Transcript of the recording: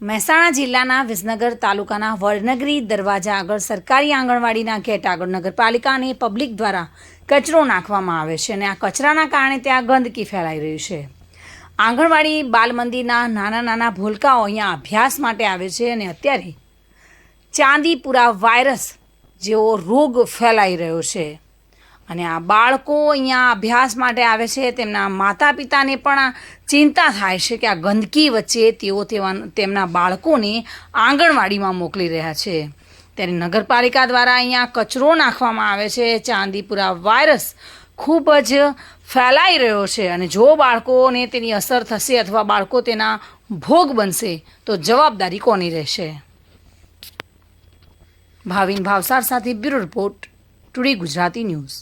મહેસાણા જિલ્લાના વિસનગર તાલુકાના વડનગરી દરવાજા આગળ સરકારી આંગણવાડીના ગેટ આગળ નગરપાલિકા અને પબ્લિક દ્વારા કચરો નાખવામાં આવે છે અને આ કચરાના કારણે ત્યાં ગંદકી ફેલાઈ રહી છે. આંગણવાડી બાલ મંદિરના નાના નાના ભૂલકાઓ અહીંયા અભ્યાસ માટે આવે છે અને અત્યારે ચાંદીપુરા વાયરસ જેવો રોગ ફેલાઈ રહ્યો છે. અને આ બાળકો અહીંયા અભ્યાસ માટે આવે છે, તેમના માતા પિતાને પણ ચિંતા થાય છે કે આ ગંદકી વચ્ચે તેઓ તેમના બાળકોને આંગણવાડીમાં મોકલી રહ્યા છે. ત્યારે નગરપાલિકા દ્વારા અહીંયા કચરો નાખવામાં આવે છે. ચાંદીપુરા વાયરસ ખૂબ જ ફેલાઈ રહ્યો છે અને જો બાળકોને તેની અસર થશે અથવા બાળકો તેના ભોગ બનશે, તો જવાબદારી કોની રહેશે? ભાવિન ભાવસાર સાથે bureau report, today Gujarati news.